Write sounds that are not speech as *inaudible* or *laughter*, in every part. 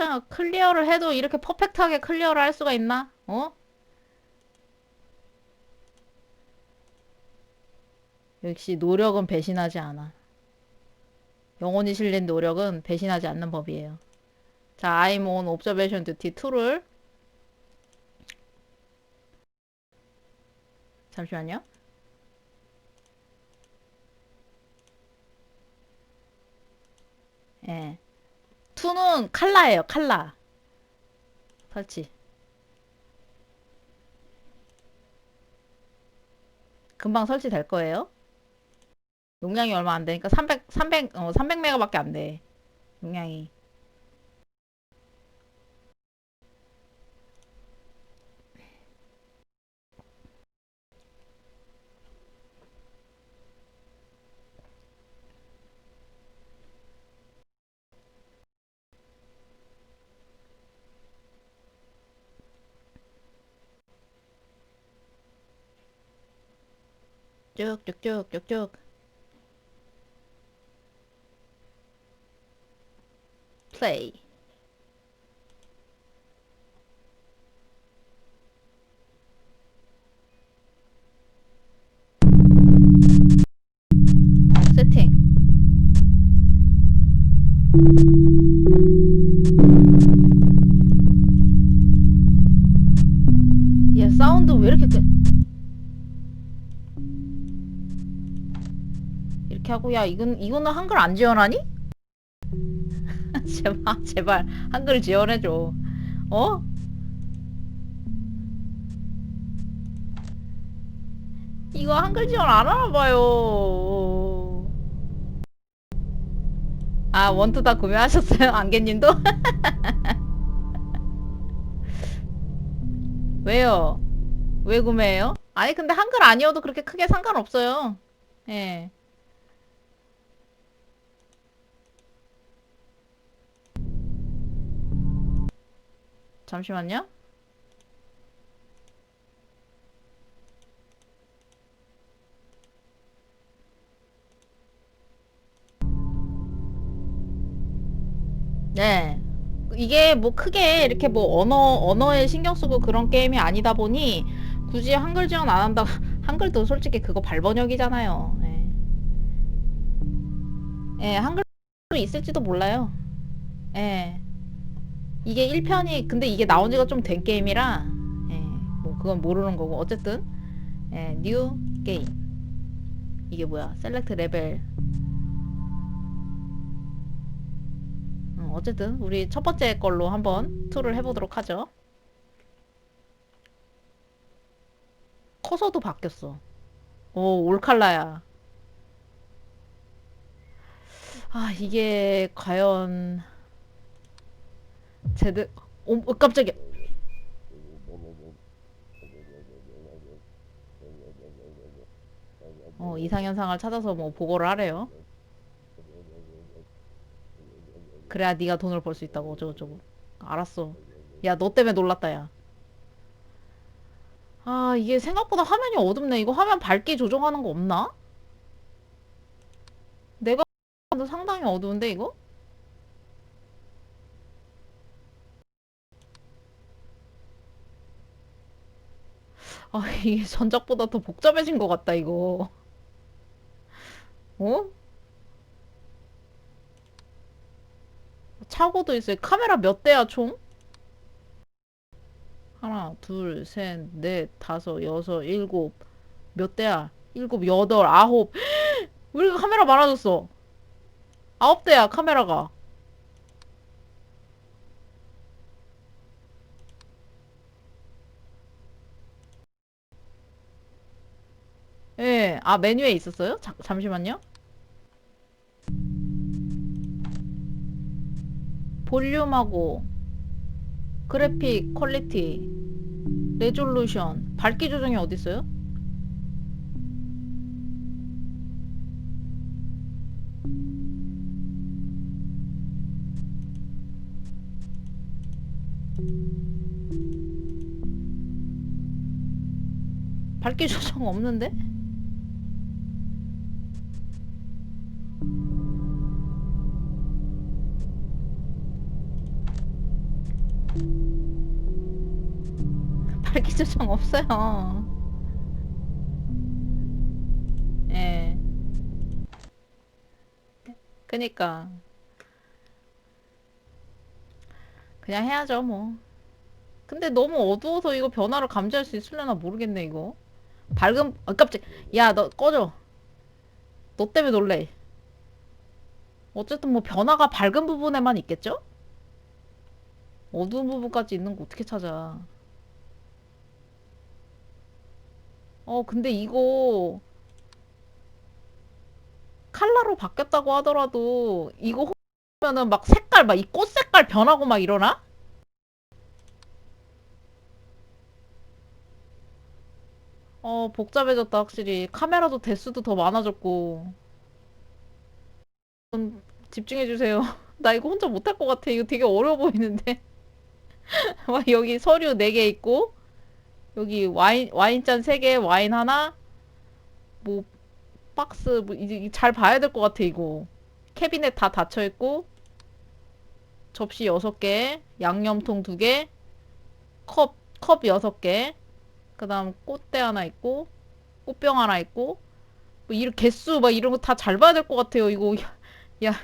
크, 클리어를 해도 이렇게 퍼펙트하게 클리어를 할 수가 있나? 어? 역시 노력은 배신하지 않아. 영혼이 실린 노력은 배신하지 않는 법이에요. 자, I'm on observation duty 2를 잠시만요. 예. 2는 칼라예요, 칼라. 설치. 금방 설치될 거예요. 용량이 얼마 안 되니까 300, 300, 어, 300메가밖에 안 돼. 용량이. 쭉쭉쭉쭉쭉. 플레이. 세팅. 얘 사운드 왜 이렇게 끄... 이렇게 하고 야 이건 이거는 한글 안 지원하니? *laughs* 제발 제발 한글 지원해줘. 어? 이거 한글 지원 안 하나 봐요. 아 원투 다 구매하셨어요 *laughs* 안개님도? *laughs* 왜요? 왜 구매해요? 아니 근데 한글 아니어도 그렇게 크게 상관없어요. 예. 잠시만요. 네. 이게 뭐 크게 이렇게 뭐 언어, 언어에 신경 쓰고 그런 게임이 아니다 보니 굳이 한글 지원 안 한다. *laughs* 한글도 솔직히 그거 발번역이잖아요. 예. 예, 한글도 있을지도 몰라요. 예. 이게 1편이 근데 이게 나온 지가 좀 된 게임이라 예, 뭐 그건 모르는 거고. 어쨌든 예, 뉴 게임 이게 뭐야? 셀렉트 레벨 음, 어쨌든 우리 첫 번째 걸로 한번 툴을 해보도록 하죠. 커서도 바뀌었어. 오 올칼라야. 아 이게 과연 제대 어, 어 깜짝이야 어 이상현상을 찾아서 뭐 보고를 하래요 그래야 네가 돈을 벌 수 있다고 어쩌고저쩌고 알았어 야 너 때문에 놀랐다 야 아, 이게 생각보다 화면이 어둡네. 이거 화면 밝기 조정하는 거 없나? 내가 상당히 어두운데, 이거? 아, 이게 전작보다 더 복잡해진 것 같다, 이거. 어? 차고도 있어요. 카메라 몇 대야, 총? 하나, 둘, 셋, 넷, 다섯, 여섯, 일곱. 몇 대야? 일곱, 여덟, 아홉. *gasps* 왜 이렇게 카메라 많아졌어? 아홉 대야, 카메라가. 예, 아, 메뉴에 있었어요? 자, 잠시만요. 볼륨하고, 그래픽, 퀄리티, 레졸루션, 밝기 조정이 어디 있어요? 밝기 조정 없는데? 밝기 조정 없어요. 예. 그니까. 그냥 해야죠, 뭐. 근데 너무 어두워서 이거 변화를 감지할 수 있으려나 모르겠네, 이거. 밝은, 아, 깜짝, 야, 너 꺼져. 너 때문에 놀래. 어쨌든 뭐 변화가 밝은 부분에만 있겠죠? 어두운 부분까지 있는 거 어떻게 찾아? 어, 근데 이거 칼라로 바뀌었다고 하더라도 이거 하면은 막 색깔 막 이 꽃 색깔 변하고 막 이러나? 어, 복잡해졌다 확실히. 카메라도 대수도 더 많아졌고. 좀 집중해 주세요. *laughs* 나 이거 혼자 못할 것 같아. 이거 되게 어려워 보이는데. *laughs* 막 여기 서류 4개 있고 여기 와인 와인잔 3개, 와인 하나. 뭐 박스 뭐 이제 잘 봐야 될 것 같아 이거. 캐비넷 다 닫혀 있고 접시 6개, 양념통 2개, 컵, 컵 6개, 그 다음 꽃대 하나 있고, 꽃병 하나 있고, 뭐 이런 개수 막 이런 거 다 잘 봐야 될 것 같아요. 이거, *laughs* 야, 야.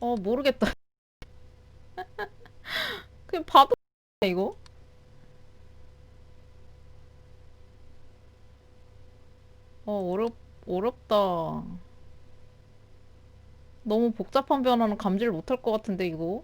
어, 모르겠다. *laughs* 그냥 봐도 이거? 어, 어렵, 어렵다. 너무 복잡한 변화는 감지를 못할 것 같은데, 이거?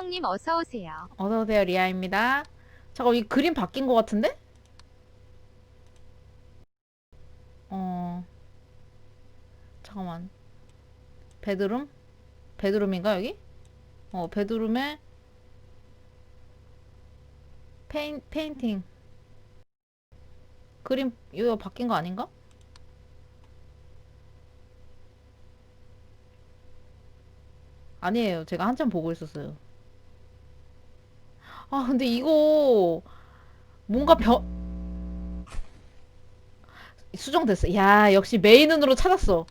혜정님 어서 오세요. 어서 오세요, 리아입니다. 잠깐, 이 그림 바뀐 것 같은데? 어, 잠깐만. 베드룸? 베드룸인가, 여기? 어, 베드룸에 페인, 페인팅. 그림, 이거 바뀐 거 아닌가? 아니에요. 제가 한참 보고 있었어요. 아, 근데 이거 뭔가 변 수정됐어. 야, 역시 메인 눈으로 찾았어.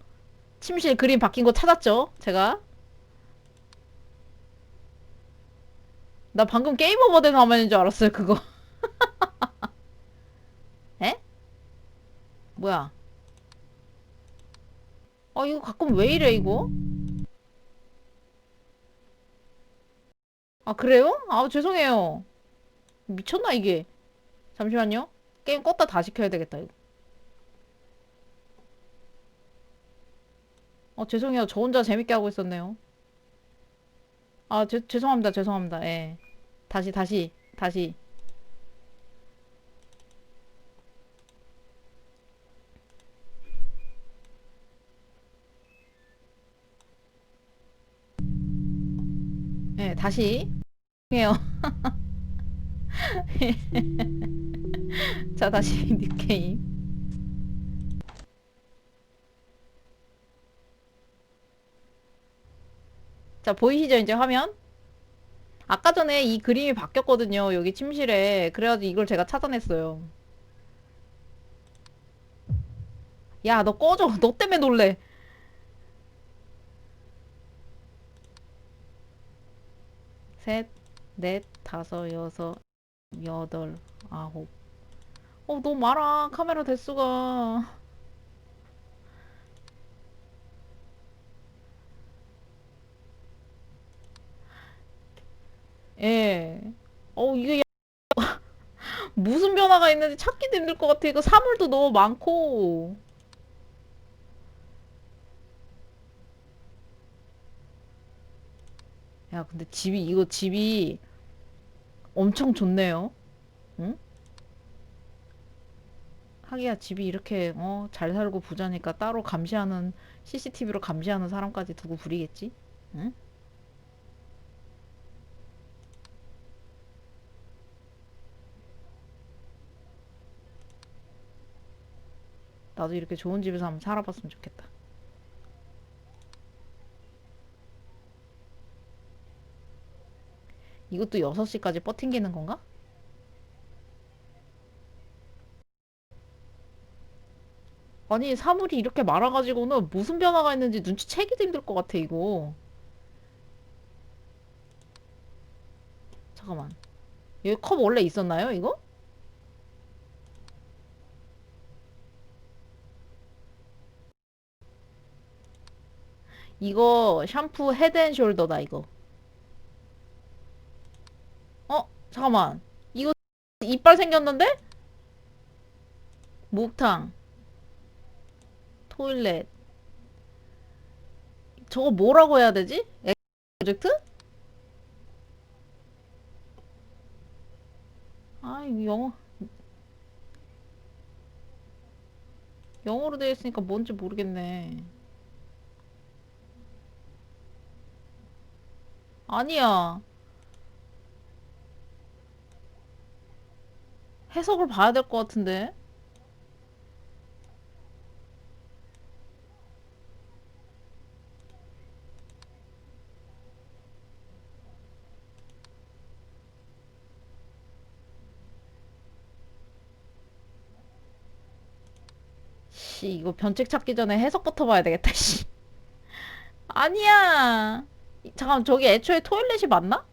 침실 그림 바뀐 거 찾았죠? 제가. 나 방금 게임 오버 된 화면인 줄 알았어요, 그거. *laughs* 에? 뭐야? 아, 이거 가끔 왜 이래, 이거? 아, 그래요? 아, 죄송해요. 미쳤나, 이게? 잠시만요. 게임 껐다 다 시 켜야 되겠다, 이거. 어, 죄송해요. 저 혼자 재밌게 하고 있었네요. 아, 죄, 죄송합니다. 죄송합니다. 예. 다시, 다시, 다시. 예, 다시. 해요. *laughs* 자, 다시 뉴게임. 자, 보이시죠? 이제 화면? 아까 전에 이 그림이 바뀌었거든요. 여기 침실에. 그래가지고 이걸 제가 찾아냈어요. 야, 너 꺼져. 너 때문에 놀래. 셋, 넷, 다섯, 여섯, 여덟, 아홉. 어, 너무 많아. 카메라 대수가. 예. 어, 이게 야- *laughs* 무슨 변화가 있는지 찾기도 힘들 것 같아. 이거 사물도 너무 많고. 야, 근데 집이, 이거 집이 엄청 좋네요. 응? 하기야 집이 이렇게 어, 잘 살고 부자니까 따로 감시하는 CCTV로 감시하는 사람까지 두고 부리겠지? 응? 나도 이렇게 좋은 집에서 한번 살아봤으면 좋겠다. 이것도 6시까지 버팅기는 건가? 아니, 사물이 이렇게 많아가지고는 무슨 변화가 있는지 눈치채기도 힘들 것 같아, 이거. 잠깐만. 여기 컵 원래 있었나요, 이거? 이거 샴푸 헤드앤숄더다, 이거. 어? 잠깐만. 이거 이빨 생겼는데? 목탕. 토일렛. 저거 뭐라고 해야 되지? 엑 프로젝트? 아, 이거 영어. 영어로 되어 있으니까 뭔지 모르겠네. 아니야. 해석을 봐야 될 것 같은데. 씨, 이거 변책 찾기 전에 해석부터 봐야 되겠다, 씨. *laughs* 아니야. 이- 잠깐, 저기 애초에 토일렛이 맞나?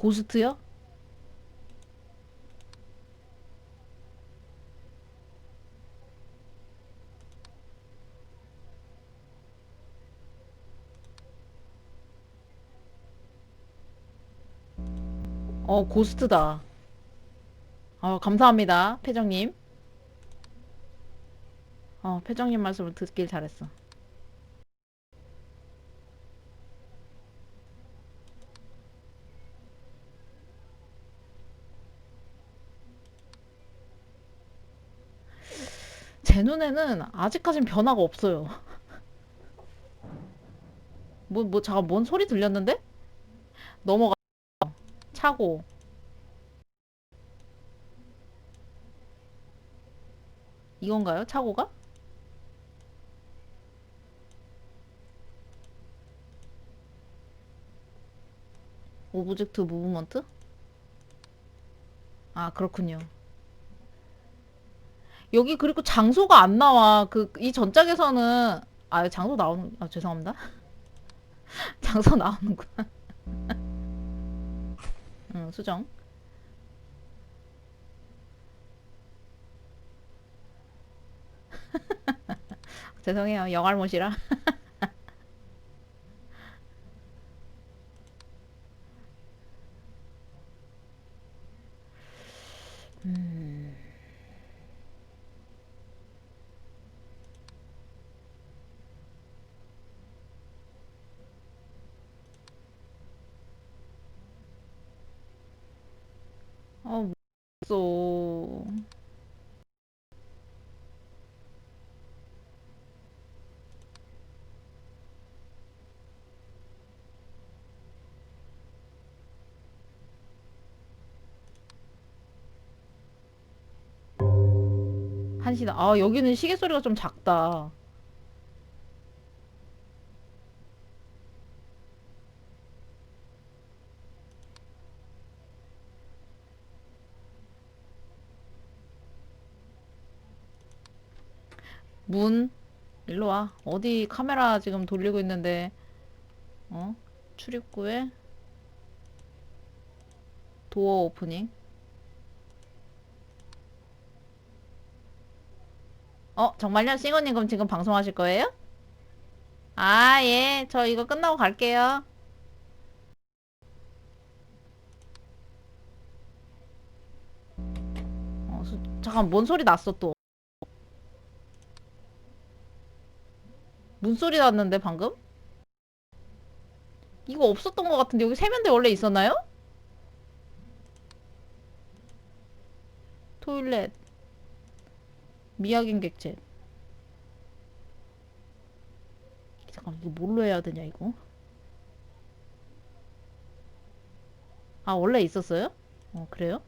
고스트요? 어, 고스트다. 어, 감사합니다, 패정님. 어, 패정님 말씀을 듣길 잘했어. 제 눈에는 아직까진 변화가 없어요. 뭐, 뭐, 잠깐, 뭔 소리 들렸는데? 넘어가. 차고. 이건가요? 차고가? 오브젝트 무브먼트? 아, 그렇군요. 여기 그리고 장소가 안 나와. 그, 이 전작에서는, 아, 장소 나오는, 아, 죄송합니다. *laughs* 장소 나오는구나. *laughs* 응, 수정. *laughs* 죄송해요. 영알못이라. 음. 어, 모르겠어. 한시다. 아, 여기는 시계 소리가 좀 작다. 문, 일로 와. 어디 카메라 지금 돌리고 있는데, 어? 출입구에 도어 오프닝. 어, 정말요? 싱어님 그럼 지금 방송하실 거예요? 아, 예. 저 이거 끝나고 갈게요. 어, 수- 잠깐, 뭔 소리 났어, 또? 문 소리 났는데, 방금? 이거 없었던 것 같은데 여기 세면대 원래 있었나요? 토일렛 미약인 객체 잠깐 이거 뭘로 해야 되냐 이거 아 원래 있었어요? 어 그래요?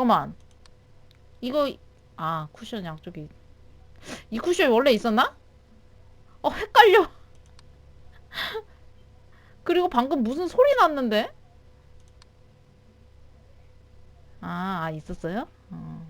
잠깐만 이거 아 쿠션 양쪽에 이 쿠션이 원래 있었나? 어 헷갈려 *laughs* 그리고 방금 무슨 소리 났는데? 아, 아 있었어요? 어.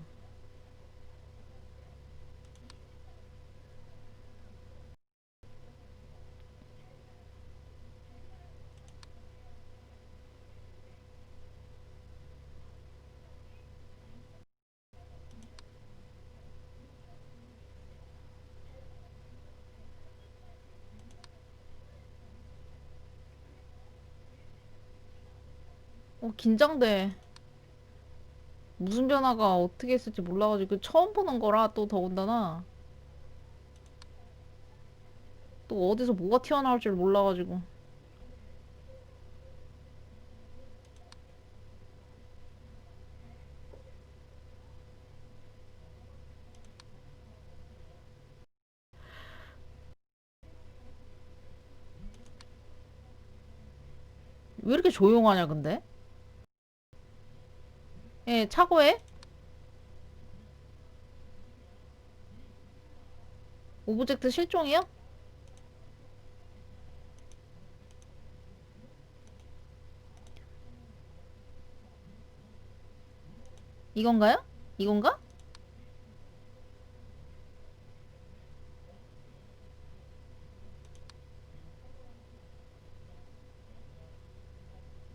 어, 긴장돼. 무슨 변화가 어떻게 있을지 몰라가지고 처음 보는 거라 또 더군다나 또 어디서 뭐가 튀어나올 줄 몰라가지고 왜 이렇게 조용하냐 근데? 예, 차고에 오브젝트 실종이요? 이건가요? 이건가?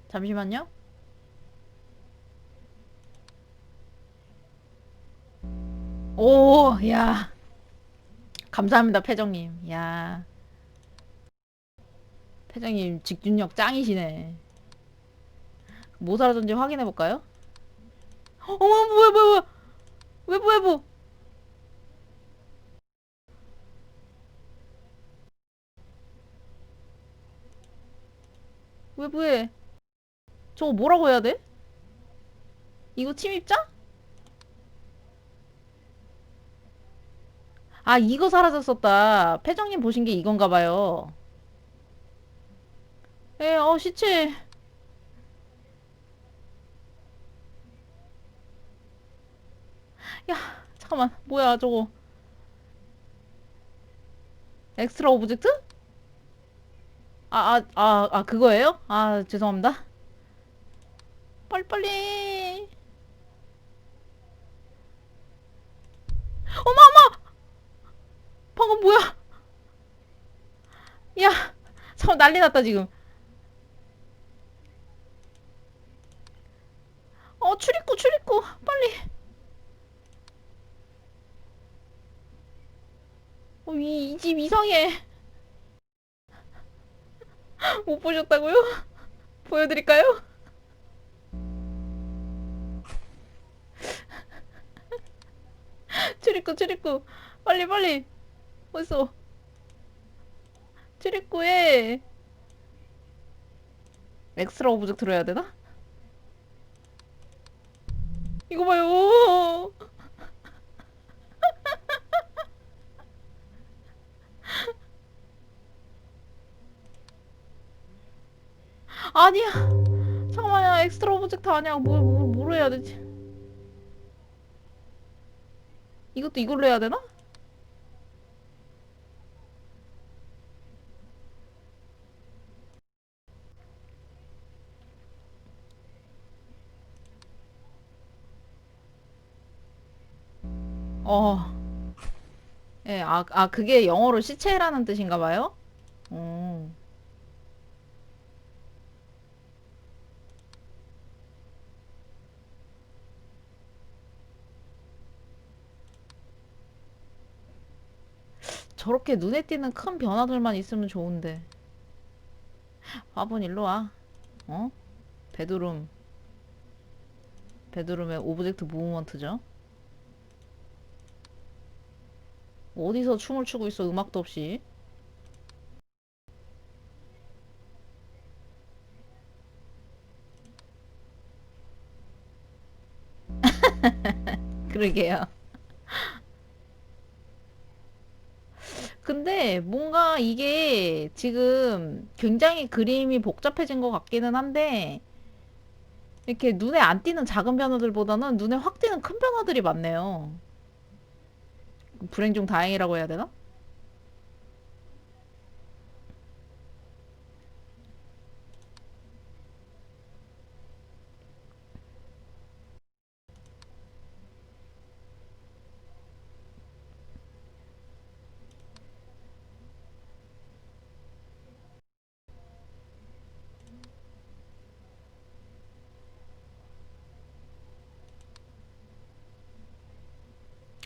잠시만요. 오, 야. 감사합니다, 패정님. 야. 패정님, 직준력 짱이시네. 뭐 사라졌는지 확인해볼까요? 어머, 뭐야, 뭐야, 뭐야. 외부, 외부. 외부에. 저거 뭐라고 해야 돼? 이거 침입자? 아, 이거 사라졌었다. 패정님 보신 게 이건가 봐요. 에, 어, 시체. 야, 잠깐만. 뭐야, 저거. 엑스트라 오브젝트? 아, 아, 아, 아, 그거예요? 아, 죄송합니다. 빨리빨리. 어머, 어머! 방금 뭐야? 야, 잠깐 난리 났다 지금. 어, 출입구, 출입구, 빨리. 어, 이, 이 집 이상해. 못 보셨다고요? 보여드릴까요? 출입구, 출입구. 빨리, 빨리. 어딨어? 출입구에 엑스트라 오브젝트로 해야 되나? 이거 봐요. *laughs* 아니야. 잠깐만요. 엑스트라 오브젝트 아니야. 뭐, 뭐, 뭐로 해야 되지? 이것도 이걸로 해야 되나? 아, 아, 그게 영어로 시체라는 뜻인가 봐요? 어. 저렇게 눈에 띄는 큰 변화들만 있으면 좋은데. 화분 일로 와. 어? 베드룸. 베드룸의 오브젝트 무브먼트죠. 어디서 춤을 추고 있어 음악도 없이 *laughs* 그러게요 근데 뭔가 이게 지금 굉장히 그림이 복잡해진 것 같기는 한데 이렇게 눈에 안 띄는 작은 변화들보다는 눈에 확 띄는 큰 변화들이 많네요. 불행 중 다행이라고 해야 되나?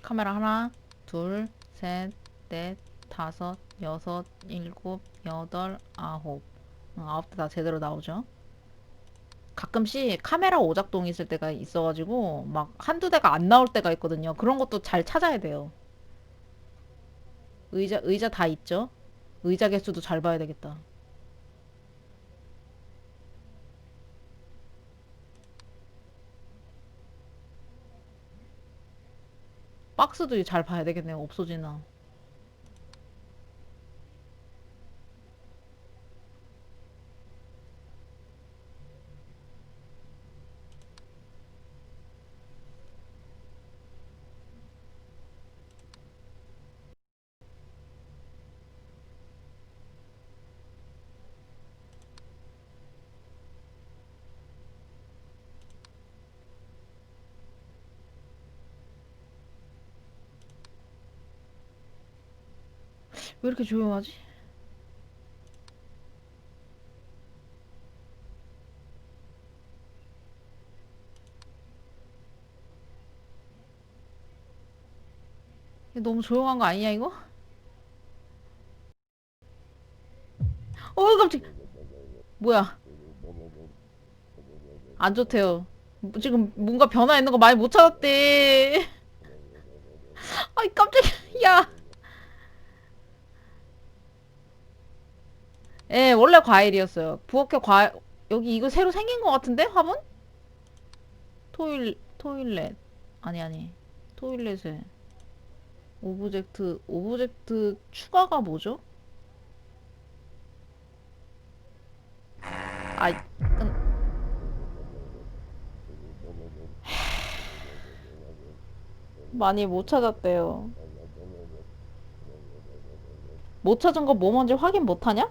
카메라 하나, 둘, 셋, 넷, 다섯, 여섯, 일곱, 여덟, 아홉. 어, 아홉 대 다 제대로 나오죠. 가끔씩 카메라 오작동이 있을 때가 있어가지고 막 한두 대가 안 나올 때가 있거든요. 그런 것도 잘 찾아야 돼요. 의자, 의자 다 있죠? 의자 개수도 잘 봐야 되겠다. 박스도 잘 봐야 되겠네요. 없어지나. 왜 이렇게 조용하지? 너무 조용한 거 아니냐 이거? 어 깜짝 뭐야? 안 좋대요. 뭐 지금 뭔가 변화 있는 거 많이 못 찾았대. 아이 깜짝이야 야 예, 원래 과일이었어요. 부엌에 과 여기 이거 새로 생긴 것 같은데? 화분? 토일 토일렛 아니 아니 토일렛에 오브젝트 오브젝트 추가가 뭐죠? 아이 끈 많이 못 찾았대요. 못 찾은 거 뭐 뭔지 확인 못 하냐?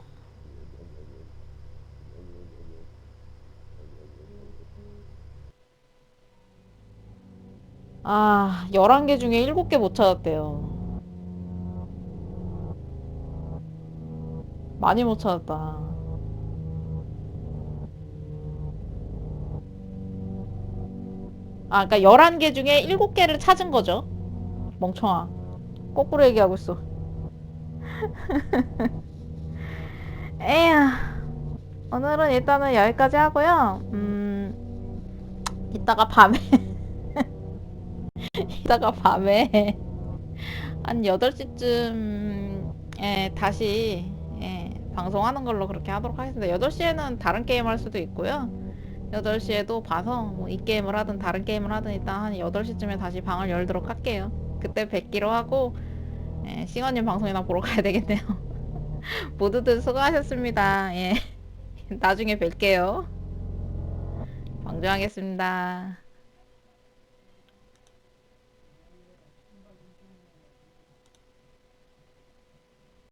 아, 11개 중에 7개 못 찾았대요. 많이 못 찾았다. 아, 그러니까 11개 중에 7개를 찾은 거죠. 멍청아. 거꾸로 얘기하고 있어. *laughs* 에휴. 오늘은 일단은 여기까지 하고요. 음, 이따가 밤에 *laughs* 이따가 밤에 *laughs* 한 8시쯤에 다시 예, 방송하는 걸로 그렇게 하도록 하겠습니다. 8시에는 다른 게임 할 수도 있고요. 8시에도 봐서 뭐 이 게임을 하든 다른 게임을 하든 일단 한 8시쯤에 다시 방을 열도록 할게요. 그때 뵙기로 하고 예, 싱어님 방송이나 보러 가야 되겠네요. *laughs* 모두들 수고하셨습니다. 예. *laughs* 나중에 뵐게요. 방종하겠습니다.